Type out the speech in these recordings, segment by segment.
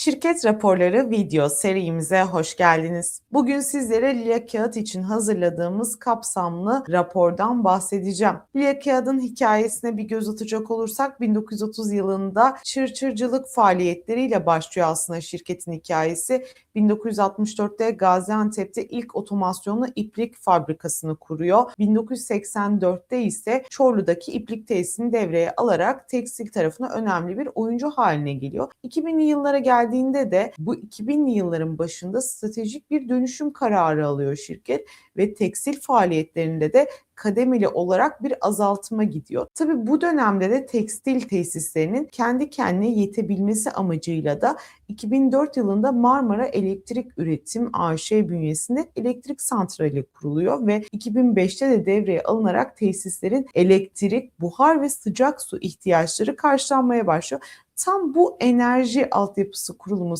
Şirket raporları video serimize hoş geldiniz. Bugün sizlere Lila Kağıt için hazırladığımız kapsamlı rapordan bahsedeceğim. Lila Kağıt'ın hikayesine bir göz atacak olursak 1930 yılında çırçırcılık faaliyetleriyle başlıyor aslında şirketin hikayesi. 1964'te Gaziantep'te ilk otomasyonlu iplik fabrikasını kuruyor. 1984'te ise Çorlu'daki iplik tesisini devreye alarak tekstil tarafına önemli bir oyuncu haline geliyor. 2000'li yıllara geldiğinde de bu 2000'li yılların başında stratejik bir dönüşüm kararı alıyor şirket ve tekstil faaliyetlerinde de kademeli olarak bir azaltıma gidiyor. Tabi bu dönemde de tekstil tesislerinin kendi kendine yetebilmesi amacıyla da 2004 yılında Marmara Elektrik Üretim AŞ bünyesinde elektrik santrali kuruluyor ve 2005'te de devreye alınarak tesislerin elektrik, buhar ve sıcak su ihtiyaçları karşılanmaya başlıyor tam bu enerji altyapısı kurulumu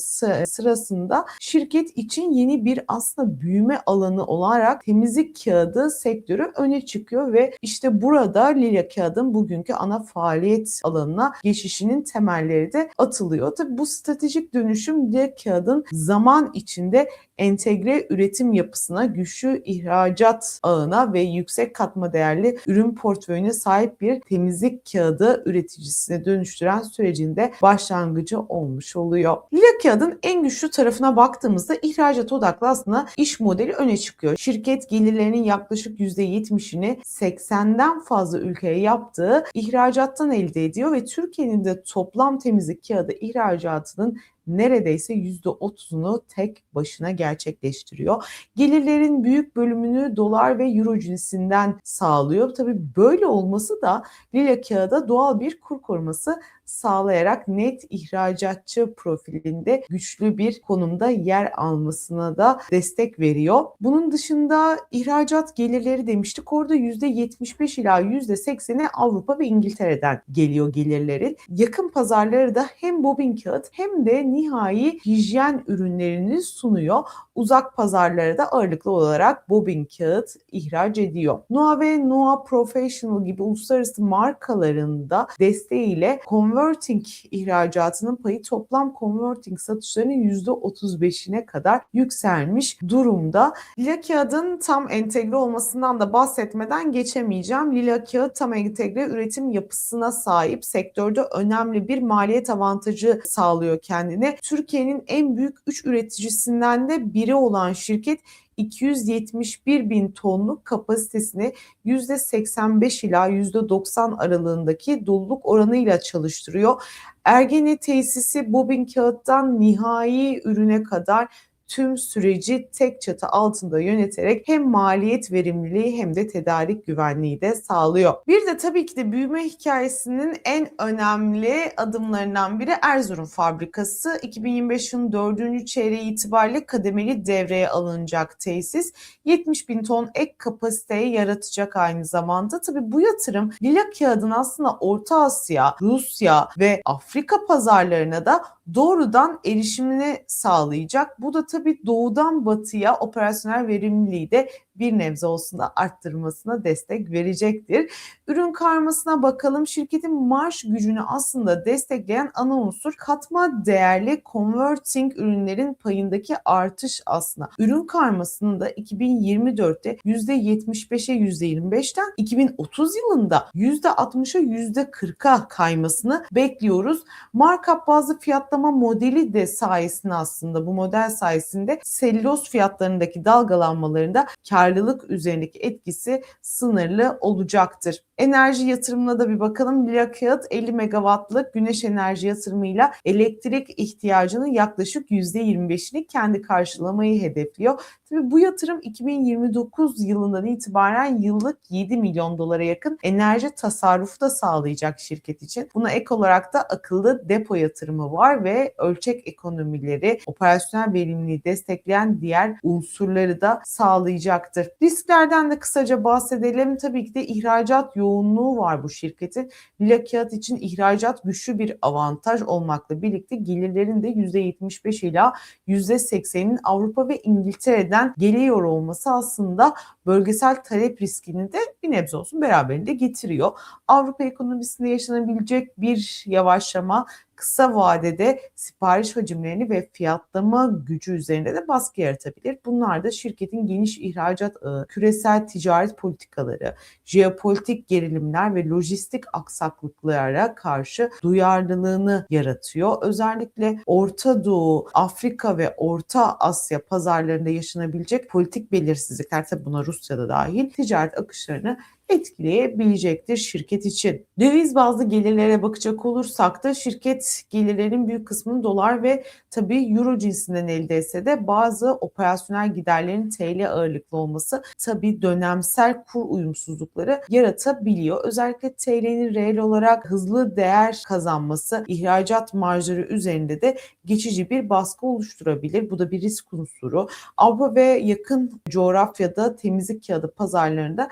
sırasında şirket için yeni bir aslında büyüme alanı olarak temizlik kağıdı sektörü öne çıkıyor ve işte burada Lilya kağıdın bugünkü ana faaliyet alanına geçişinin temelleri de atılıyor. Tabi bu stratejik dönüşüm Lilya kağıdın zaman içinde entegre üretim yapısına, güçlü ihracat ağına ve yüksek katma değerli ürün portföyüne sahip bir temizlik kağıdı üreticisine dönüştüren sürecinde başlangıcı olmuş oluyor. Lila kağıdın en güçlü tarafına baktığımızda ihracat odaklı aslında iş modeli öne çıkıyor. Şirket gelirlerinin yaklaşık %70'ini 80'den fazla ülkeye yaptığı ihracattan elde ediyor ve Türkiye'nin de toplam temizlik kağıdı ihracatının neredeyse %30'unu tek başına gerçekleştiriyor. Gelirlerin büyük bölümünü dolar ve euro cinsinden sağlıyor. Tabii böyle olması da lila kağıda doğal bir kur koruması sağlayarak net ihracatçı profilinde güçlü bir konumda yer almasına da destek veriyor. Bunun dışında ihracat gelirleri demiştik. Orada %75 ila %80'i Avrupa ve İngiltere'den geliyor gelirlerin. Yakın pazarları da hem bobin kağıt hem de nihai hijyen ürünlerini sunuyor. Uzak pazarlara da ağırlıklı olarak bobin kağıt ihraç ediyor. Noa ve Noa Professional gibi uluslararası markalarında desteğiyle converting ihracatının payı toplam converting satışlarının %35'ine kadar yükselmiş durumda. Lila kağıdın tam entegre olmasından da bahsetmeden geçemeyeceğim. Lila kağıt tam entegre üretim yapısına sahip sektörde önemli bir maliyet avantajı sağlıyor kendine. Türkiye'nin en büyük 3 üreticisinden de biri olan şirket 271 bin tonluk kapasitesini %85 ila %90 aralığındaki doluluk oranıyla çalıştırıyor. Ergene tesisi bobin kağıttan nihai ürüne kadar tüm süreci tek çatı altında yöneterek hem maliyet verimliliği hem de tedarik güvenliği de sağlıyor. Bir de tabii ki de büyüme hikayesinin en önemli adımlarından biri Erzurum fabrikası. 2025 yılının 4. çeyreği itibariyle kademeli devreye alınacak tesis. 70 bin ton ek kapasiteye yaratacak aynı zamanda. Tabii bu yatırım lila kağıdın aslında Orta Asya, Rusya ve Afrika pazarlarına da doğrudan erişimini sağlayacak. Bu da tabii doğudan batıya operasyonel verimliliği de bir nebze olsun da arttırmasına destek verecektir. Ürün karmasına bakalım. Şirketin marş gücünü aslında destekleyen ana unsur katma değerli converting ürünlerin payındaki artış aslında. Ürün karmasının da 2024'te %75'e %25'ten 2030 yılında %60'a %40'a kaymasını bekliyoruz. Markup bazı fiyatlama modeli de sayesinde aslında bu model sayesinde selüloz fiyatlarındaki dalgalanmalarında kar karlılık üzerindeki etkisi sınırlı olacaktır. Enerji yatırımına da bir bakalım. Lira kağıt 50 megawattlık güneş enerji yatırımıyla elektrik ihtiyacının yaklaşık %25'ini kendi karşılamayı hedefliyor. Tabii bu yatırım 2029 yılından itibaren yıllık 7 milyon dolara yakın enerji tasarrufu da sağlayacak şirket için. Buna ek olarak da akıllı depo yatırımı var ve ölçek ekonomileri, operasyonel verimliliği destekleyen diğer unsurları da sağlayacaktır. Risklerden de kısaca bahsedelim. Tabii ki de ihracat yoğunluğu var bu şirketin. Lila kağıt için ihracat güçlü bir avantaj olmakla birlikte gelirlerin de %75 ila %80'in Avrupa ve İngiltere'den geliyor olması aslında bölgesel talep riskini de bir nebze olsun beraberinde getiriyor. Avrupa ekonomisinde yaşanabilecek bir yavaşlama kısa vadede sipariş hacimlerini ve fiyatlama gücü üzerinde de baskı yaratabilir. Bunlar da şirketin geniş ihracat ağı, küresel ticaret politikaları, jeopolitik gerilimler ve lojistik aksaklıklara karşı duyarlılığını yaratıyor. Özellikle Orta Doğu, Afrika ve Orta Asya pazarlarında yaşanabilecek politik belirsizlikler tabi buna Rusya'da dahil ticaret akışlarını etkileyebilecektir şirket için. Döviz bazlı gelirlere bakacak olursak da şirket gelirlerin büyük kısmını dolar ve tabii euro cinsinden elde etse de bazı operasyonel giderlerin TL ağırlıklı olması tabii dönemsel kur uyumsuzlukları yaratabiliyor. Özellikle TL'nin reel olarak hızlı değer kazanması ihracat marjları üzerinde de geçici bir baskı oluşturabilir. Bu da bir risk unsuru. Avrupa ve yakın coğrafyada temizlik kağıdı pazarlarında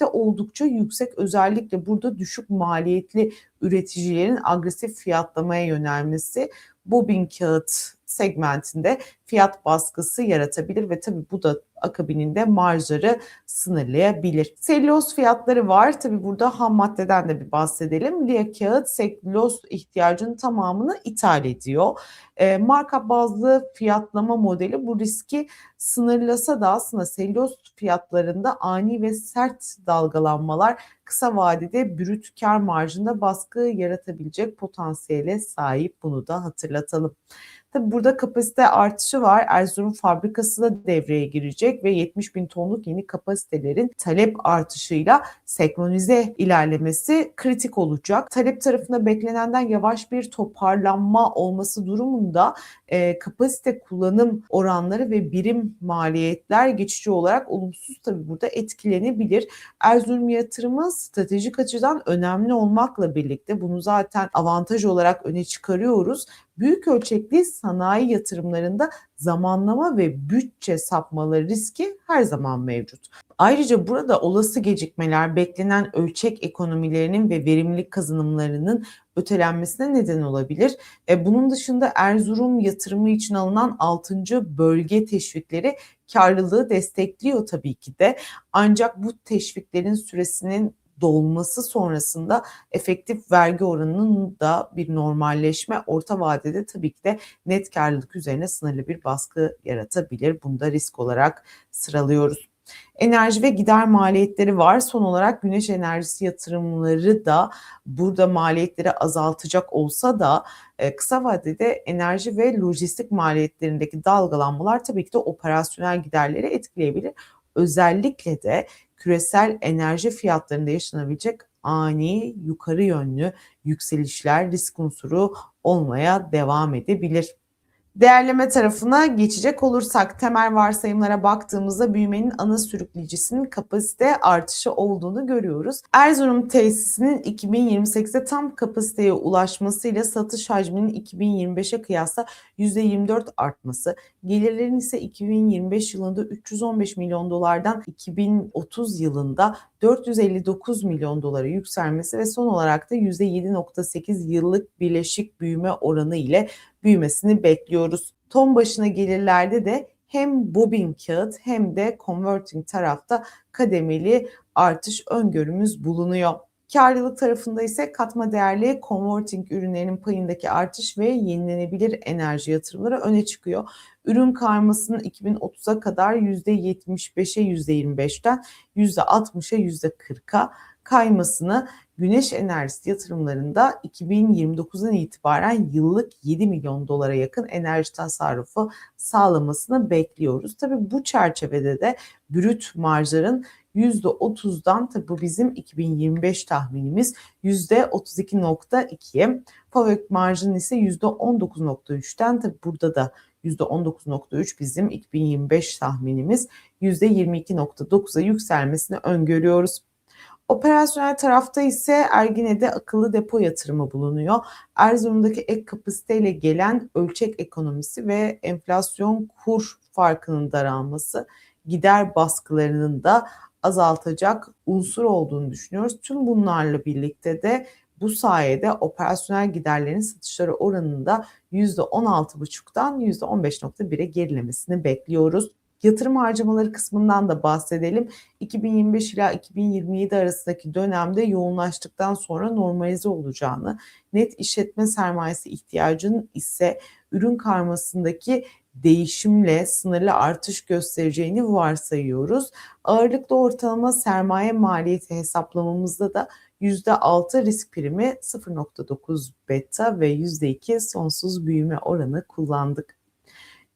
rekabette oldukça yüksek. Özellikle burada düşük maliyetli üreticilerin agresif fiyatlamaya yönelmesi bobin kağıt segmentinde fiyat baskısı yaratabilir ve tabii bu da akabininde marjları sınırlayabilir. Selüloz fiyatları var. Tabii burada ham maddeden de bir bahsedelim. Lia kağıt selüloz ihtiyacının tamamını ithal ediyor. E, marka bazlı fiyatlama modeli bu riski sınırlasa da aslında selüloz fiyatlarında ani ve sert dalgalanmalar kısa vadede brüt kar marjında baskı yaratabilecek potansiyele sahip. Bunu da hatırlatalım. Tabi burada kapasite artışı var. Erzurum fabrikası da devreye girecek ve 70 bin tonluk yeni kapasitelerin talep artışıyla senkronize ilerlemesi kritik olacak. Talep tarafında beklenenden yavaş bir toparlanma olması durumunda e, kapasite kullanım oranları ve birim maliyetler geçici olarak olumsuz tabi burada etkilenebilir. Erzurum yatırımı stratejik açıdan önemli olmakla birlikte bunu zaten avantaj olarak öne çıkarıyoruz büyük ölçekli sanayi yatırımlarında zamanlama ve bütçe sapmaları riski her zaman mevcut. Ayrıca burada olası gecikmeler beklenen ölçek ekonomilerinin ve verimlilik kazanımlarının ötelenmesine neden olabilir. E, bunun dışında Erzurum yatırımı için alınan 6. bölge teşvikleri karlılığı destekliyor tabii ki de. Ancak bu teşviklerin süresinin dolması sonrasında efektif vergi oranının da bir normalleşme orta vadede tabii ki de net karlılık üzerine sınırlı bir baskı yaratabilir. Bunu da risk olarak sıralıyoruz. Enerji ve gider maliyetleri var. Son olarak güneş enerjisi yatırımları da burada maliyetleri azaltacak olsa da e, kısa vadede enerji ve lojistik maliyetlerindeki dalgalanmalar tabii ki de operasyonel giderleri etkileyebilir. Özellikle de küresel enerji fiyatlarında yaşanabilecek ani yukarı yönlü yükselişler risk unsuru olmaya devam edebilir. Değerleme tarafına geçecek olursak temel varsayımlara baktığımızda büyümenin ana sürükleyicisinin kapasite artışı olduğunu görüyoruz. Erzurum tesisinin 2028'de tam kapasiteye ulaşmasıyla satış hacminin 2025'e kıyasla %24 artması, gelirlerin ise 2025 yılında 315 milyon dolardan 2030 yılında 459 milyon dolara yükselmesi ve son olarak da %7.8 yıllık birleşik büyüme oranı ile büyümesini bekliyoruz. Ton başına gelirlerde de hem bobin kağıt hem de converting tarafta kademeli artış öngörümüz bulunuyor. Karlılık tarafında ise katma değerli converting ürünlerinin payındaki artış ve yenilenebilir enerji yatırımları öne çıkıyor. Ürün karmasının 2030'a kadar %75'e %25'ten %60'a %40'a kaymasını güneş enerjisi yatırımlarında 2029'dan itibaren yıllık 7 milyon dolara yakın enerji tasarrufu sağlamasını bekliyoruz. Tabii bu çerçevede de brüt marjların %30'dan tabi bu bizim 2025 tahminimiz %32.2'ye. FAVÖK marjının ise %19.3'ten tabi burada da %19.3 bizim 2025 tahminimiz %22.9'a yükselmesini öngörüyoruz. Operasyonel tarafta ise Ergine'de akıllı depo yatırımı bulunuyor. Erzurum'daki ek kapasiteyle gelen ölçek ekonomisi ve enflasyon kur farkının daralması gider baskılarının da azaltacak unsur olduğunu düşünüyoruz. Tüm bunlarla birlikte de bu sayede operasyonel giderlerin satışları oranında %16,5'tan %15,1'e gerilemesini bekliyoruz. Yatırım harcamaları kısmından da bahsedelim. 2025 ila 2027 arasındaki dönemde yoğunlaştıktan sonra normalize olacağını, net işletme sermayesi ihtiyacının ise ürün karmasındaki değişimle sınırlı artış göstereceğini varsayıyoruz. Ağırlıklı ortalama sermaye maliyeti hesaplamamızda da %6 risk primi 0.9 beta ve %2 sonsuz büyüme oranı kullandık.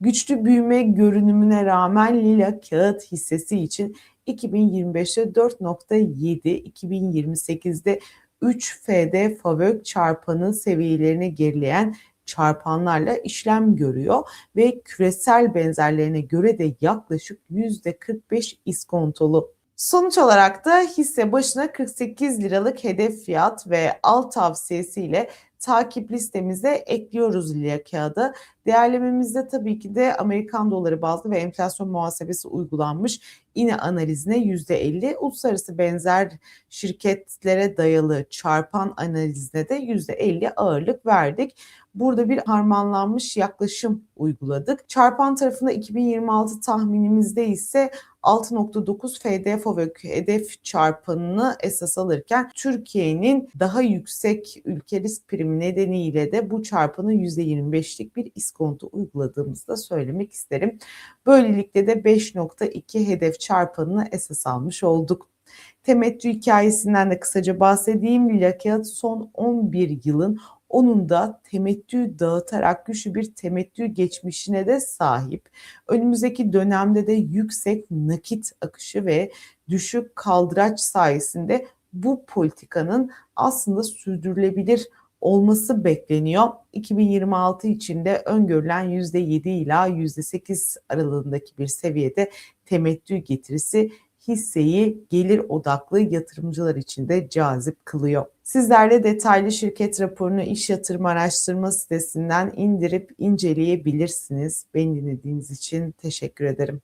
Güçlü büyüme görünümüne rağmen lila kağıt hissesi için 2025'te 4.7, 2028'de 3 FD FAVÖK çarpanı seviyelerini gerileyen çarpanlarla işlem görüyor ve küresel benzerlerine göre de yaklaşık %45 iskontolu. Sonuç olarak da hisse başına 48 liralık hedef fiyat ve alt tavsiyesiyle takip listemize ekliyoruz Lilya kağıdı. Değerlememizde tabii ki de Amerikan doları bazlı ve enflasyon muhasebesi uygulanmış. Yine analizine %50, uluslararası benzer şirketlere dayalı çarpan analizine de %50 ağırlık verdik. Burada bir harmanlanmış yaklaşım uyguladık. Çarpan tarafında 2026 tahminimizde ise 6.9 FDFOVÖK hedef çarpanını esas alırken Türkiye'nin daha yüksek ülke risk primi nedeniyle de bu çarpanı %25'lik bir iskonto uyguladığımızı da söylemek isterim. Böylelikle de 5.2 hedef çarpanını esas almış olduk. Temettü hikayesinden de kısaca bahsedeyim. Lila son 11 yılın onun da temettü dağıtarak güçlü bir temettü geçmişine de sahip. Önümüzdeki dönemde de yüksek nakit akışı ve düşük kaldıraç sayesinde bu politikanın aslında sürdürülebilir olması bekleniyor. 2026 içinde öngörülen %7 ila %8 aralığındaki bir seviyede temettü getirisi hisseyi gelir odaklı yatırımcılar için de cazip kılıyor. Sizler de detaylı şirket raporunu iş yatırım araştırma sitesinden indirip inceleyebilirsiniz. Beni dinlediğiniz için teşekkür ederim.